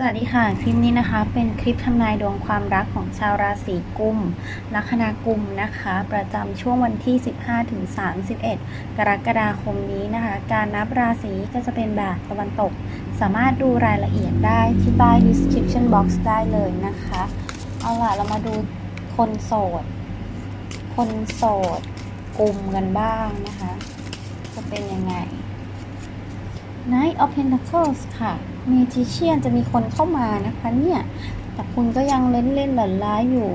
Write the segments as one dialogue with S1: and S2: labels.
S1: สวัสดีค่ะ คลิปนี้นะคะ เป็นคลิปทำนายดวงความรักของชาวราศีกุม ลัคนากุมนะคะ ประจำช่วงวันที่ 15ถึง31 กรกฎาคมนี้นะคะ การนับราศีก็จะเป็นแบบตะวันตก สามารถดูรายละเอียดได้ที่ใต้ description box ได้เลยนะคะ เอาล่ะ เรามาดูคนโสด คนโสดกุมกันบ้างนะคะ จะเป็นยังไง Knight of Pentacles ค่ะ Magician จะมีคนเข้ามานะคะเนี่ย แต่คุณก็ยังเล่นเล่นหลั่นล้าอยู่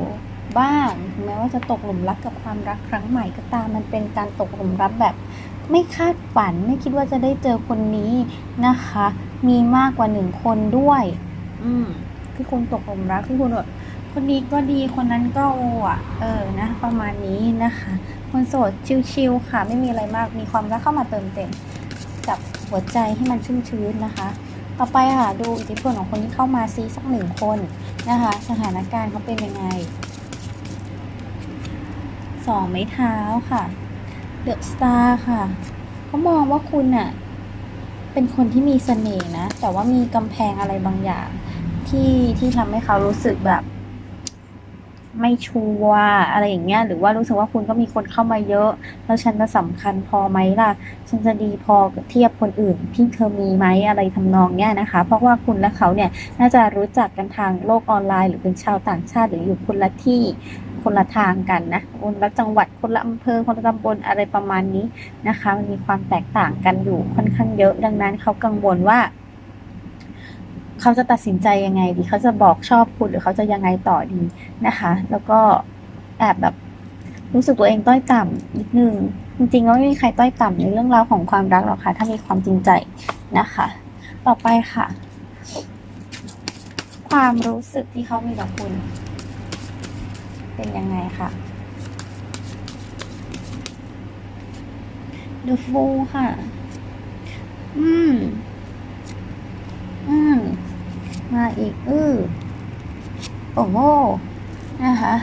S1: บ้างถึงแม้ว่าจะตกหลุมรักกับความรักครั้งใหม่ก็ตามมันเป็นการตกหลุมรักแบบ ไม่คาดฝันไม่คิดว่าจะได้เจอคนนี้นะคะ มีมากกว่าหนึ่งคนด้วย อืมที่คุณตกหลุมรักที่คุณแบบคนนี้ก็ดีคนนั้นก็โออะ เออนะ ประมาณนี้นะคะ คนโสดชิลๆค่ะ ไม่มีอะไรมากมีความรักเข้ามาเติมเต็มกับ หัวใจให้มันชุ่มชื้นนะคะ ต่อไปค่ะดูอิทธิพลของคนที่เข้ามาซีสักหนึ่งคนนะคะ สถานการณ์เขาเป็นยังไงสองไม้เท้าค่ะเดอะสตาร์ค่ะเขามองว่าคุณน่ะเป็นคนที่มีเสน่ห์นะ แต่ว่ามีกำแพงอะไรบางอย่างที่ที่ทำให้เขารู้สึกแบบ ไม่ชัวร์อะไรอย่างเงี้ย หรือว่ารู้สึกว่าคุณก็มีคนเข้ามาเยอะ แล้วฉันจะสำคัญพอไหมล่ะ ฉันจะดีพอเทียบคนอื่นที่เธอมีไหมอะไรทำนองเนี้ยนะคะ เพราะว่าคุณและเขาเนี่ยน่าจะรู้จักกันทางโลกออนไลน์ หรือเป็นชาวต่างชาติหรืออยู่คนละที่คนละทางกันนะคนละจังหวัดคนละอำเภอคนละตำบลอะไรประมาณนี้นะคะ มันมีความแตกต่างกันอยู่ค่อนข้างเยอะ ดังนั้นเขากังวลว่า เขาจะตัดสินใจยังไงดีเขาจะบอกชอบคุณหรือเขาจะยังไงต่อดีนะคะ แล้วก็แอบแบบรู้สึกตัวเองต้อยต่ำนิดนึงจริงๆก็ไม่มีใครต้อยต่ำในเรื่องราวของความรักหรอกค่ะ ถ้ามีความจริงใจนะคะ ต่อไปค่ะ ความรู้สึกที่เขามีกับคุณ เป็นยังไงค่ะ The Fool ค่ะ อืม มาอีก อือโอ้โหนะคะ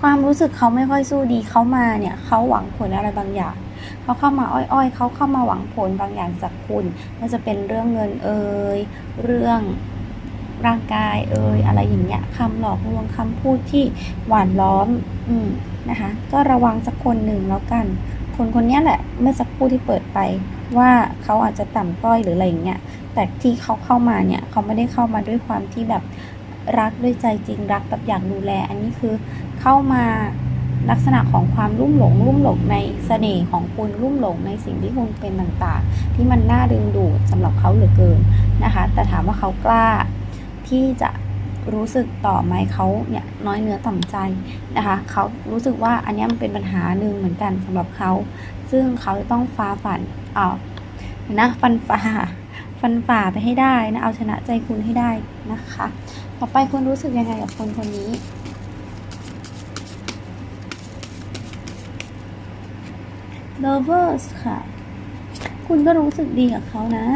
S1: ความรู้สึกเขาไม่ค่อยสู้ดีเขามาเนี่ยเขาหวังผลอะไรบางอย่างเขาเข้ามาอ้อยๆเขาเข้ามาหวังผลบางอย่างจากคุณไม่ว่าจะเป็นเรื่องเงินเอ่ยเรื่องร่างกายเอ่ยอะไรอย่างเงี้ยคำหลอกลวงคำพูดที่หวานล้อม อืมนะคะ ก็ระวังสักคนหนึ่งแล้วกัน คนคนนี้แหละเมื่อสักครู่ที่เปิดไป ว่าเขาอาจจะต่ำต้อยหรืออะไรอย่างเงี้ยแต่ที่เขาเข้ามาเนี่ยเขาไม่ได้เข้ามาด้วยความที่แบบรักด้วยใจจริงรักแบบอยากดูแล อันนี้คือเข้ามาลักษณะของความลุ่มหลงลุ่มหลงในเสน่ห์ของคุณลุ่มหลงในสิ่งที่คุณเป็นต่างๆ ที่มันน่าดึงดูดสำหรับเขาเหลือเกินนะคะ แต่ถามว่าเขากล้าที่จะรู้สึกต่อไหมเขาเนี่ยน้อยเนื้อต่ำใจนะคะเขารู้สึกว่าอันนี้มันเป็นปัญหาหนึ่งเหมือนกันสำหรับเขา ซึ่งเขาจะต้องฟ้าฝันอ่านะฟันฝ่าฟันฝ่าไปให้ได้นะเอาชนะใจคุณให้ได้นะคะ ต่อไปคุณรู้สึกยังไงกับคนคนนี้ lovers ค่ะ คุณก็รู้สึกดีกับเขานะ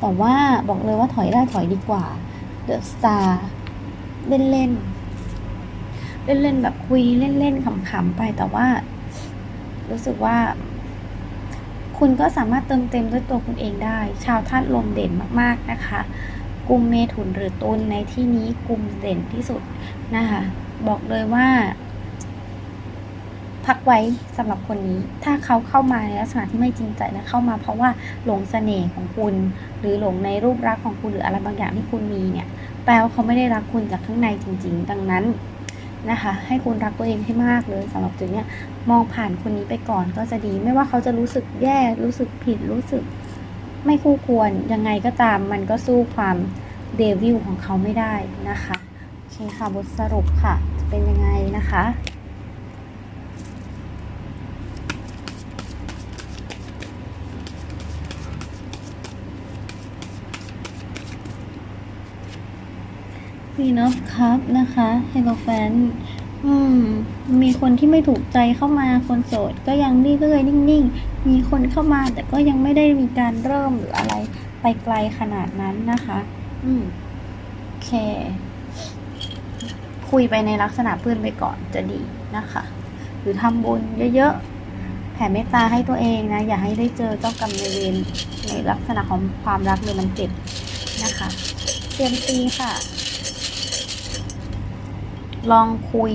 S1: แต่ว่าบอกเลยว่าถอยได้ถอยดีกว่า the star เล่นเล่นเล่นเล่นแบบคุยเล่นเล่นขำๆไปแต่ว่า รู้สึกว่า คุณก็สามารถเติมเต็มด้วยตัวคุณเองได้ ชาวธาตุลมเด่นมากๆนะคะกลุ่มเมถุนหรือตุลในที่นี้กลุ่มเด่นที่สุดนะคะบอกเลยว่า พักไว้สำหรับคนนี้ ถ้าเขาเข้ามาในลักษณะที่ไม่จริงใจและเข้ามาเพราะว่าหลงเสน่ห์ของคุณ หรือหลงในรูปรักษณ์ของคุณหรืออะไรบางอย่างที่คุณมีเนี่ย แปลว่าเขาไม่ได้รักคุณจากข้างในจริง ๆ ดังนั้น นะคะ ให้คุณรักตัวเองให้มากเลยสำหรับจุดเนี้ยมองผ่านคนนี้ไปก่อนก็จะดี ไม่ว่าเขาจะรู้สึกแย่รู้สึกผิดรู้สึก ไม่คู่ควรยังไงก็ตามมันก็สู้ความเดวิลของเขาไม่ได้นะคะโอเคค่ะบทสรุปค่ะ จะเป็นยังไงนะคะ Queen of Cup นะคะ Hello Fan อืม มีคนที่ไม่ถูกใจเข้ามาคนโสด ก็ยังเรื่อยนิ่งๆ มีคนเข้ามาแต่ก็ยังไม่ได้มีการเริ่มหรืออะไรไปไกลขนาดนั้นนะคะ อืม โอเค คุยไปในลักษณะเพื่อนไปก่อนจะดีนะคะ หรือทำบุญเยอะๆ แผ่เมตตาให้ตัวเองนะ อย่าให้ได้เจอเจ้ากรรมนายเวรในลักษณะของความรักเลยมันเจ็บนะคะ เตรียมตีค่ะ ลองคุย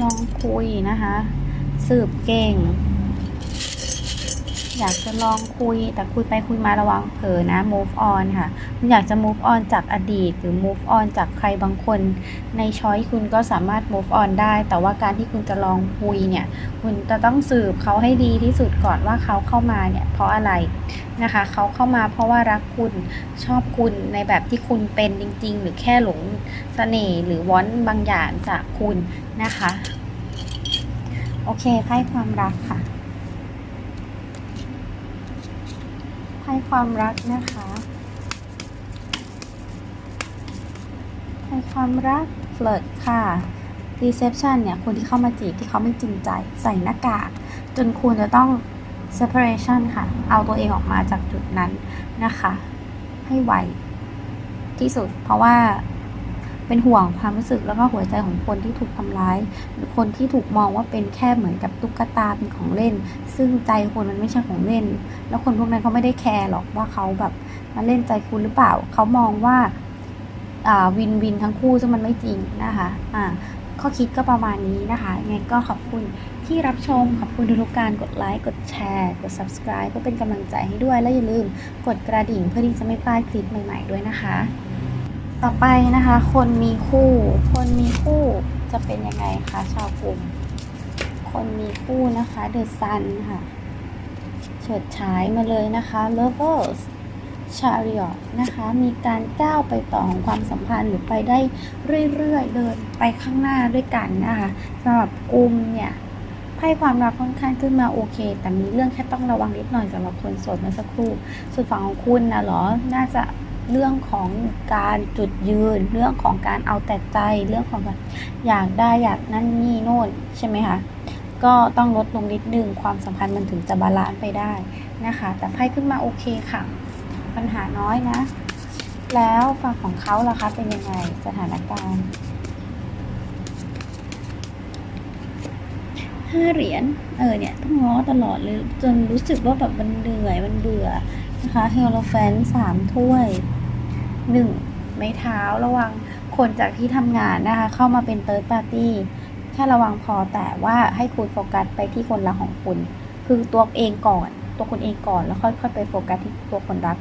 S1: ลองคุยนะคะ สืบเก่ง อยากจะลองคุย แต่คุยไปคุยมาระวังเผลอนะ move on ค่ะ คุณอยากจะ move on จากอดีต หรือ move on จากใครบางคน ในช้อยคุณก็สามารถ move on ได้ แต่ว่าการที่คุณจะลองคุยเนี่ย คุณจะต้องสืบเขาให้ดีที่สุดก่อนว่าเขาเข้ามาเนี่ย เพราะอะไร นะคะเขาเข้ามาเพราะว่ารักคุณชอบคุณในแบบที่คุณเป็นจริง ๆ หรือแค่หลงเสน่ห์หรือวอนบางอย่างจากคุณนะคะ โอเคไพ่ความรักค่ะไพ่ความรักนะคะไพ่ความรักเฟลิร์ตค่ะ reception เนี่ยคนที่เข้ามาจีบที่เขาไม่จริงใจใส่หน้ากาก จนคุณจะต้อง separation ค่ะ เอาตัวเองออกมาจากจุดนั้นนะคะ ให้ไวที่สุด เพราะว่าเป็นห่วงความรู้สึกแล้วก็หัวใจของคนที่ถูกทำร้าย หรือคนที่ถูกมองว่าเป็นแค่เหมือนกับตุ๊กตาเป็นของเล่น ซึ่งใจคนมันไม่ใช่ของเล่น แล้วคนพวกนั้นเขาไม่ได้แคร์หรอกว่าเขาแบบมาเล่นใจคุณหรือเปล่า เขามองว่าวินวินทั้งคู่ซึ่งมันไม่จริงนะคะ อ่าข้อคิดก็ประมาณนี้นะคะยังไงก็ขอบคุณ ที่รับชม ขอบคุณทุกการกดไลค์ กดแชร์ กด subscribe เพื่อเป็นกำลังใจให้ด้วย และอย่าลืมกดกระดิ่งเพื่อที่จะไม่พลาดคลิปใหม่ ๆ ด้วยนะคะ ต่อไปนะคะ คนมีคู่ คนมีคู่จะเป็นยังไงคะชาวกลุ่ม คนมีคู่นะคะ The Sun ค่ะเฉิดฉายมาเลยนะคะ Lovers Chariot นะคะมีการก้าวไปต่อของความสัมพันธ์หรือไปได้เรื่อยๆ เดินไปข้างหน้าด้วยกันนะคะสำหรับกลุ่มเนี่ย ไพ่ความรักค่อนข้างขึ้นมาโอเค แต่มีเรื่องแค่ต้องระวังนิดหน่อยสำหรับคนโสดเมื่อสักครู่ส่วนฝั่งของคุณนะเหรอ น่าจะเรื่องของการจุดยืน เรื่องของการเอาแต่ใจ เรื่องของแบบอยากได้อยากนั่นนี่โน่นใช่ไหมคะก็ต้องลดลงนิดนึงความสัมพันธ์มันถึงจะบาลานซ์ไปได้นะคะ แต่ไพ่ขึ้นมาโอเคค่ะ ปัญหาน้อยนะ แล้วฝั่งของเขาล่ะคะเป็นยังไงสถานการณ์ ห้าเหรียญเออเนี่ยต้องง้อตลอดเลย จนรู้สึกว่าแบบมันเหนื่อยมันเบื่อนะคะเฮโรแฟนสามถ้วยหนึ่งไม้เท้าระวังคนจากที่ทำงานนะคะ เข้ามาเป็นเติร์ดปาร์ตี้แค่ระวังพอแต่ว่าให้คุณโฟกัสไปที่คนรักของคุณ คือตัวเองก่อน ตัวคุณเองก่อนแล้วค่อยๆไปโฟกัสที่ตัวคนรัก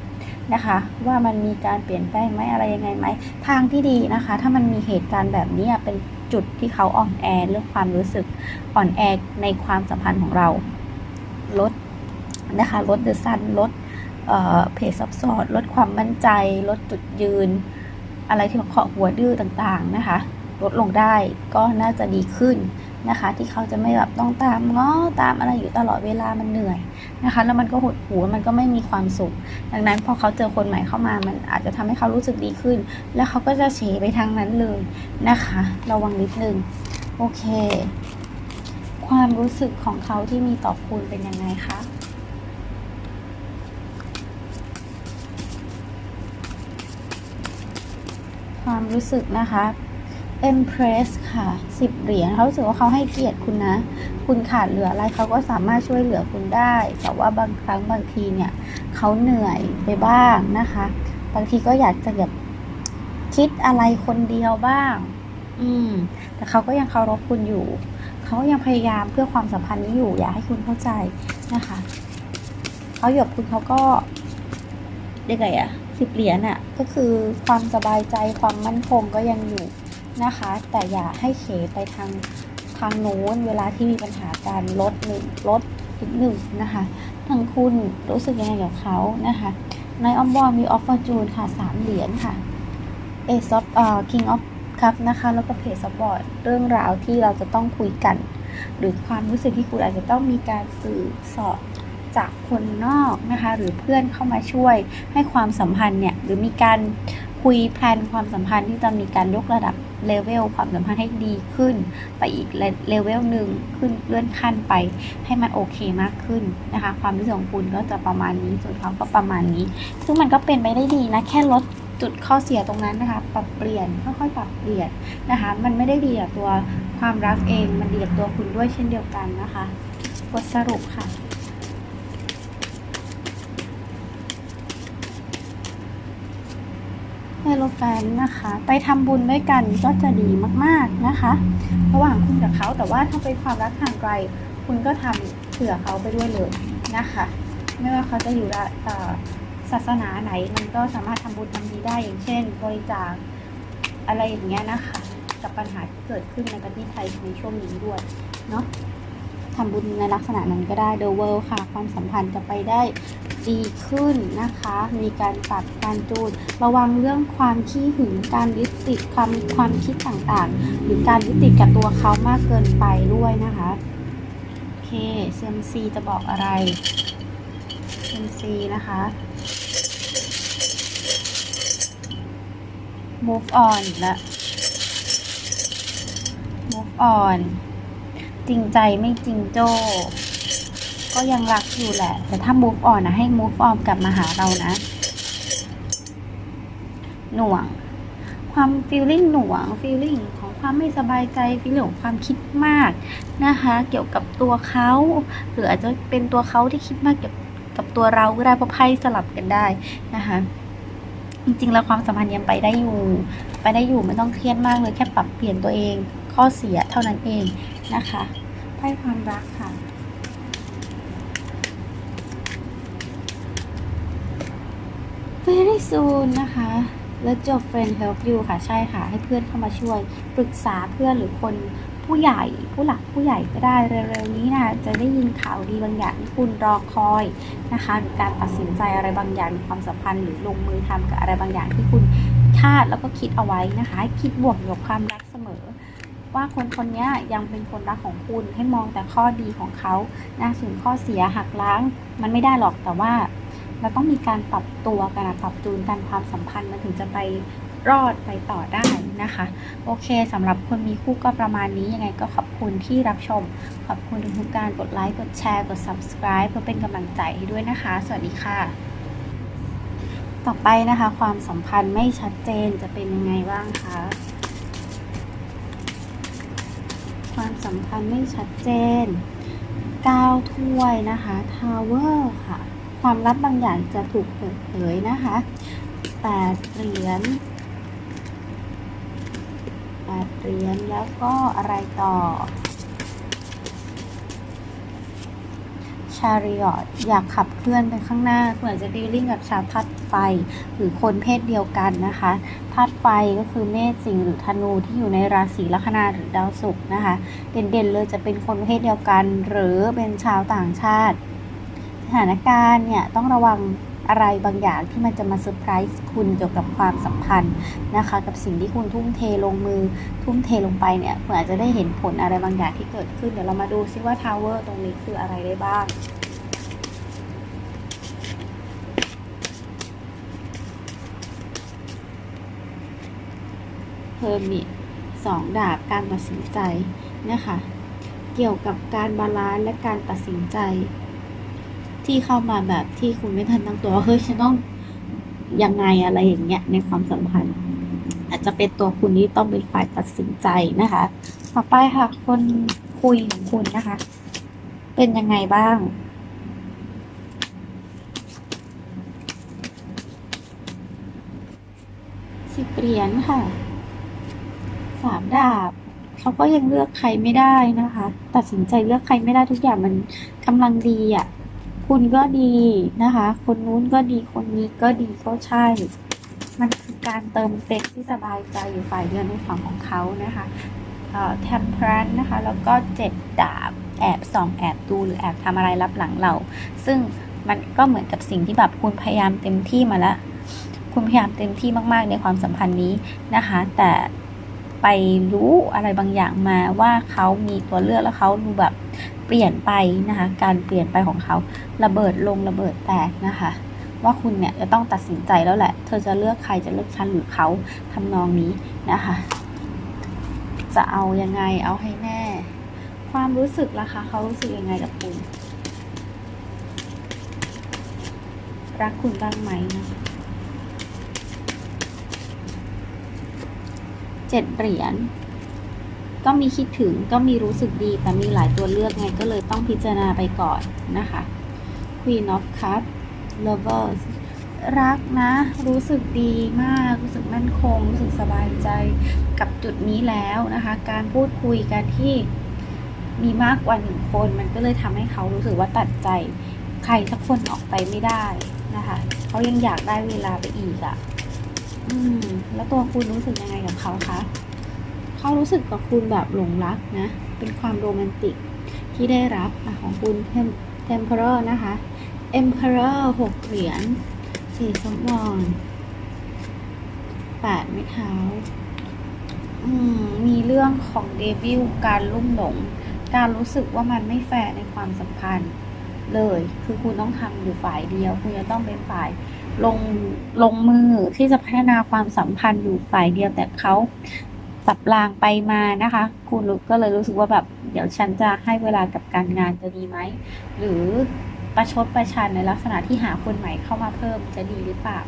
S1: นะคะ ว่ามันมีการเปลี่ยนแปลงไหมอะไรยังไงไหมทางที่ดีนะคะ ถ้ามันมีเหตุการณ์แบบนี้เป็นจุดที่เขาอ่อนแอเรื่องความรู้สึกอ่อนแอในความสัมพันธ์ของเราลดนะคะลดเดอะซันลดเพจซับซ้อนลดความมั่นใจ ลดจุดยืน อะไรที่เขอหัวดื้อต่างๆนะคะ ลดลงได้ก็น่าจะดีขึ้น นะคะ ที่เขาจะไม่แบบต้องตามง้อตามอะไรอยู่ตลอดเวลามันเหนื่อยนะคะ แล้วมันก็หดหู่มันก็ไม่มีความสุข ดังนั้นพอเขาเจอคนใหม่เข้ามามันอาจจะทำให้เขารู้สึกดีขึ้น แล้วเขาก็จะเฉไปทางนั้นเลยนะคะ ระวังนิดนึงโอเค ความรู้สึกของเขาที่มีต่อคุณเป็นยังไงคะความรู้สึกนะคะ Empress ค่ะสิบเหรียญเขารู้สึกว่าเขาให้เกียรติคุณนะ คุณขาดเหลืออะไรเขาก็สามารถช่วยเหลือคุณได้ แต่ว่าบางครั้งบางทีเนี่ยเขาเหนื่อยไปบ้างนะคะ บางทีก็อยากจะแบบคิดอะไรคนเดียวบ้าง อืม แต่เขาก็ยังเคารพคุณอยู่ เขายังพยายามเพื่อความสัมพันธ์นี้อยู่ อยากให้คุณเข้าใจนะคะ เขาหยบคุณเขาก็เรียกไงอะสิบเหรียญอะก็คือความสบายใจความมั่นคงก็ยังอยู่ นะคะ แต่อย่าให้เขไปทางทางโน้นเวลาที่มีปัญหาการลดหนึ่งลดอีกหนึ่งนะคะทางคุณรู้สึกยังไงกับเขานะคะ ในออมบอลมีออฟฟอร์จูนค่ะสามเหรียญค่ะเอซอฟเอ่อคิงออฟคัพนะคะแล้วก็เพจซัพพอร์ตเรื่องราวที่เราจะต้องคุยกัน หรือความรู้สึกที่คุณอาจจะต้องมีการสื่อสอบจากคนนอกนะคะ หรือเพื่อนเข้ามาช่วยให้ความสัมพันธ์เนี่ยหรือมีการ คุยแพลนความสัมพันธ์ที่จะมีการยกระดับเลเวลความสัมพันธ์ให้ดีขึ้น ไปอีกเลเวลหนึ่งขึ้นเลื่อนขั้นไป ให้มันโอเคมากขึ้นนะคะ ความรู้สึกของคุณก็จะประมาณนี้ส่วนเขาก็ประมาณนี้ ซึ่งมันก็เป็นไปได้ดีนะแค่ลดจุดข้อเสียตรงนั้นนะคะ ปรับเปลี่ยนค่อยๆปรับเปลี่ยนนะคะ มันไม่ได้ดีกับตัวความรักเอง มันดีกับตัวคุณด้วยเช่นเดียวกันนะคะ บทสรุปค่ะ เฮโลแฟนนะคะ ไปทำบุญด้วยกันก็จะดีมากๆนะคะ ระหว่างคุณกับเขาแต่ว่าถ้าเป็นความรักห่างไกล คุณก็ทำเผื่อเขาไปด้วยเลยนะคะ ไม่ว่าเขาจะอยู่ละเอ่อศาสนาไหนมันก็สามารถทำบุญทำดีได้อย่างเช่น บริจาคอะไรอย่างเงี้ยนะคะ กับปัญหาที่เกิดขึ้นในประเทศไทยในช่วงนี้ด้วยเนาะ ทำบุญในลักษณะนั้นก็ได้ The World ค่ะ ความสัมพันธ์จะไปได้ดีขึ้นนะคะ มีการปรับการจูน ระวังเรื่องความขี้หึง การยึดติดความความคิดต่างๆ หรือการยึดติดกับตัวเขามากเกินไปด้วยนะคะ โอเค CMC จะบอกอะไร CMC นะคะ move on ล้ว move on จริงใจไม่จริงโจ้ ก็ยังรักอยู่แหละ แต่ถ้า move on นะให้ move on กลับมาหาเรานะ หน่วง ความ feeling หน่วง feeling ของความไม่สบายใจ feeling ของความคิดมากนะคะ เกี่ยวกับตัวเขาหรืออาจจะเป็นตัวเขาที่คิดมากเกี่ยวกับตัวเราก็ได้เพราะไพ่สลับกันได้นะคะจริงๆแล้วความสัมพันธ์ยังไปได้อยู่ ไปได้อยู่ไม่ต้องเครียดมากเลยแค่ปรับเปลี่ยนตัวเอง ข้อเสียเท่านั้นเองนะคะไพ่ความรักค่ะ very soon นะคะแล้วจบ friend help you ค่ะใช่ค่ะ ให้เพื่อนเข้ามาช่วย ปรึกษาเพื่อนหรือคนผู้ใหญ่ผู้หลักผู้ใหญ่ก็ได้เร็วๆนี้นะจะได้ยินข่าวดีบางอย่างที่คุณรอคอยนะคะหรือการตัดสินใจอะไรบางอย่างในความสัมพันธ์หรือลงมือทำกับอะไรบางอย่างที่คุณคาดแล้วก็คิดเอาไว้นะคะให้คิดบวกเกี่ยวกับความรักเสมอ ว่าคนคนนี้ยังเป็นคนรักของคุณให้มองแต่ข้อดีของเขานะส่วนข้อเสียหักล้างมันไม่ได้หรอกแต่ว่า เราต้องมีการปรับตัวกันปรับจูนกันความสัมพันธ์มันถึงจะไปรอดไปต่อได้นะคะ โอเคสำหรับคนมีคู่ก็ประมาณนี้ยังไงก็ขอบคุณที่รับชม ขอบคุณทุกการกดไลค์กดแชร์กด subscribe เพื่อเป็นกำลังใจให้ด้วยนะคะ สวัสดีค่ะ ต่อไปนะคะ ความสัมพันธ์ไม่ชัดเจนจะเป็นยังไงบ้างคะ ความสัมพันธ์ไม่ชัดเจน9ถ้วยนะคะทาวเวอร์ค่ะ ความลับบางอย่างจะถูกเปิดเผยนะคะแปดเหรียญแปดเหรียญแล้วก็อะไรต่อ ชาริอตอยากขับเคลื่อนไปข้างหน้า เหมือนจะดีลลิ่งกับชาวธาตุไฟ หรือคนเพศเดียวกันนะคะธาตุไฟก็คือเมษสิงหรือธนูที่อยู่ในราศีลัคนาหรือดาวศุกร์นะคะ เด่นๆเลยจะเป็นคนเพศเดียวกัน หรือเป็นชาวต่างชาติ สถานการณ์เนี่ยต้องระวัง อะไรบางอย่างที่มันจะมาเซอร์ไพรส์คุณเกี่ยวกับความสัมพันธ์นะคะ กับสิ่งที่คุณทุ่มเทลงมือ ทุ่มเทลงไปเนี่ยคุณอาจจะได้เห็นผลอะไรบางอย่างที่เกิดขึ้นเดี๋ยวเรามาดูซิว่าทาวเวอร์ตรงนี้คืออะไรได้บ้างเพอร์มิสองดาบการตัดสินใจนะคะเกี่ยวกับการบาลานซ์และการตัดสินใจ ที่เข้ามาแบบที่คุณไม่ทันตั้งตัวว่าเฮ้ยฉันต้องยังไงอะไรอย่างเงี้ยในความสัมพันธ์ อาจจะเป็นตัวคุณที่ต้องเป็นฝ่ายตัดสินใจนะคะ ต่อไปค่ะ คนคุยของคุณนะคะ เป็นยังไงบ้างสิบเหรียญค่ะสามดาบเขาก็ยังเลือกใครไม่ได้นะคะ ตัดสินใจเลือกใครไม่ได้ทุกอย่างมันกำลังดีอะ คุณก็ดีนะคะ คนนู้นก็ดีคนนี้ก็ดีก็ใช่ มันคือการเติมเต็มที่สบายใจอยู่ฝ่ายเดียวในฝั่งของเขานะคะแทมเพรนนะคะ แล้วก็เจ็ดดาบแอบส่องแอบดูหรือแอบทำอะไรรับหลังเรา ซึ่งมันก็เหมือนกับสิ่งที่แบบคุณพยายามเต็มที่มาแล้ว คุณพยายามเต็มที่มาก ๆ ในความสัมพันธ์นี้นะคะ แต่ไปรู้อะไรบางอย่างมาว่าเขามีตัวเลือกแล้วเขาดูแบบ เปลี่ยนไปนะคะ การเปลี่ยนไปของเขาระเบิดลงระเบิดแตกนะคะ ว่าคุณเนี่ยจะต้องตัดสินใจแล้วแหละ เธอจะเลือกใครจะเลือกฉันหรือเขาทำนองนี้นะคะ จะเอายังไงเอาให้แน่ ความรู้สึกล่ะคะเขารู้สึกยังไงกับคุณ รักคุณบ้างไหมนะเจ็ดเหรียญ ก็มีคิดถึงก็มีรู้สึกดี แต่มีหลายตัวเลือกไงก็เลยต้องพิจารณาไปก่อนนะคะ Queen of Cups Lovers รักนะ รู้สึกดีมาก รู้สึกมั่นคง รู้สึกสบายใจกับจุดนี้แล้วนะคะ การพูดคุยกันที่มีมากกว่าหนึ่งคน มันก็เลยทำให้เขารู้สึกว่าตัดใจ ใครสักคนออกไปไม่ได้นะคะ เขายังอยากได้เวลาไปอีกอะ่ะ อืม แล้วตัวคุณรู้สึกยังไงกับเขาคะ เขารู้สึกกับคุณแบบหลงรักนะ เป็นความโรแมนติกที่ได้รับอะของคุณเทมเพอร์นะคะ Emperor หกเหรียญสี่สมอนแปดไม้เท้ามมีเรื่องของเดวิลการลุ่มหลง การรู้สึกว่ามันไม่แฟร์ในความสัมพันธ์เลย คือคุณต้องทำอยู่ฝ่ายเดียว คุณจะต้องเป็นฝ่ายลงลงมือที่จะพัฒนาความสัมพันธ์อยู่ฝ่ายเดียวแต่เขา สับรางไปมานะคะคุณก็เลยรู้สึกว่าแบบเดี๋ยวฉันจะให้เวลากับการงานจะดีไหมหรือประชดประชันในลักษณะที่หาคนใหม่เข้ามาเพิ่มจะดีหรือเปล่า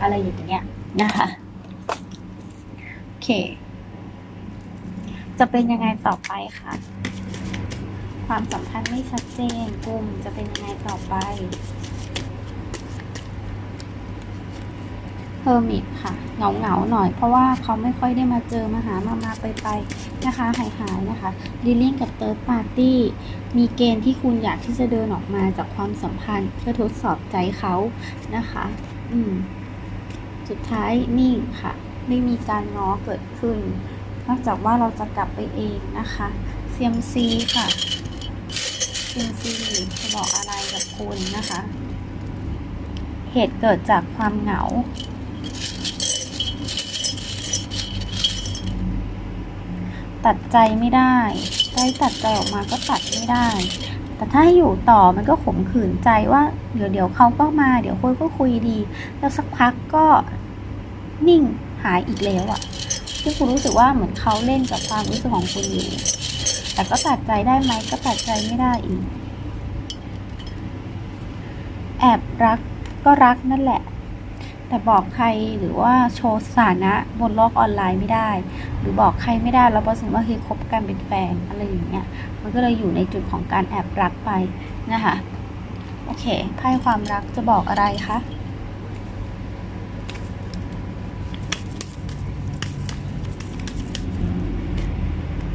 S1: อะไรอย่างเงี้ยนะคะโอเค จะเป็นยังไงต่อไปคะความสัมพันธ์ไม่ชัดเจนกลุ่มจะเป็นยังไงต่อไป เฮอร์มิตค่ะเหงาเหงาๆหน่อย เพราะว่าเขาไม่ค่อยได้มาเจอมาหามามาไปไปนะคะหายหายๆนะคะดีลิ่งกับเติร์ดปาร์ตี้มีเกณฑ์ที่คุณอยากที่จะเดินออกมาจากความสัมพันธ์ เพื่อทดสอบใจเขานะคะ อืมสุดท้ายนิ่งค่ะ ไม่มีการง้อเกิดขึ้นนอกจากว่าเราจะกลับไปเองนะคะ CMC ค่ะ CMC จะบอกอะไรกับคุณนะคะ เหตุเกิดจากความเหงา ตัดใจไม่ได้ใจตัดใจออกมาก็ตัดไม่ได้ แต่ถ้าให้อยู่ต่อมันก็ขมขื่นใจว่า เดี๋ยวเดี๋ยวเขาก็มาเดี๋ยวคุยก็คุยดี แล้วสักพักก็นิ่งหายอีกแล้วอะ่ะที่คุณรู้สึกว่าเหมือนเขาเล่นกับความรู้สึกของคุณอยู่ แต่ก็ตัดใจได้ไหมก็ตัดใจไม่ได้อีก แอบรักก็รักนั่นแหละ แต่บอกใครหรือว่าโชว์สถานะบนโลกออนไลน์ไม่ได้ หรือบอกใครไม่ได้แล้วประสมว่าคือคบกันเป็นแฟนอะไรอย่างเงี้ยมันก็เลยอยู่ในจุดของการแอบรักไปนะคะโอเคไพ่ความรักจะบอกอะไรคะ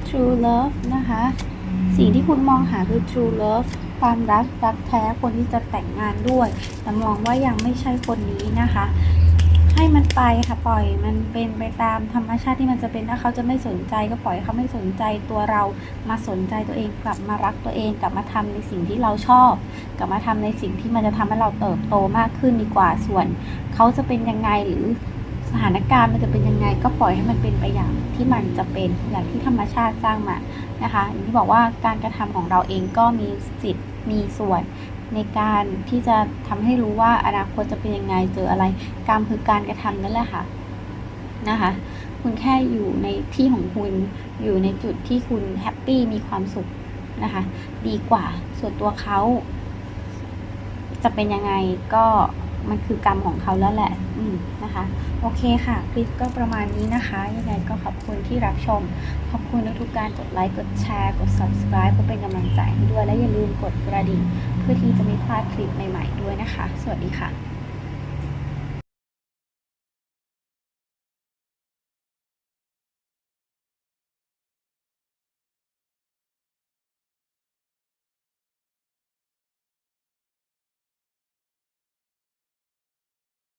S1: True Love นะคะ สิ่งที่คุณมองหาคือ True Love ความรักรักแท้คนที่จะแต่งงานด้วย แต่มองว่ายังไม่ใช่คนนี้นะคะ ให้มันไปค่ะปล่อยมันเป็นไปตามธรรมชาติที่มันจะเป็นถ้าเขาจะไม่สนใจก็ปล่อยเขาไม่สนใจตัวเรามาสนใจตัวเองกลับมารักตัวเองกลับมาทำในสิ่งที่เราชอบ กลับมาทำในสิ่งที่มันจะทำให้เราเติบโตมากขึ้นดีกว่าส่วน เขาจะเป็นยังไงหรือสถานการณ์มันจะเป็นยังไงก็ปล่อยให้มันเป็นไปอย่างที่มันจะเป็นอย่างที่ธรรมชาติสร้างมานะคะอย่างที่บอกว่าการกระทำของเราเองก็มีสิทธิ์ มีส่วนในการที่จะทำให้รู้ว่าอนาคตจะเป็นยังไงเจออะไร กรรมคือการกระทำนั่นแหละค่ะนะคะ คุณแค่อยู่ในที่ของคุณอยู่ในจุดที่คุณแฮปปี้มีความสุขนะคะ ดีกว่าส่วนตัวเขาจะเป็นยังไงก็ มันคือกรรมของเขาแล้วแหละ อืมนะคะ โอเคค่ะ คลิปก็ประมาณนี้นะคะ ยังไงก็ขอบคุณที่รับชม ขอบคุณทุกการกดไลค์ กดแชร์ กด subscribe เพื่อเป็นกำลังใจให้ด้วย และอย่าลืมกดกระดิ่ง เพื่อที่จะไม่พลาดคลิปใหม่ ๆ ด้วยนะคะ สวัสดีค่ะ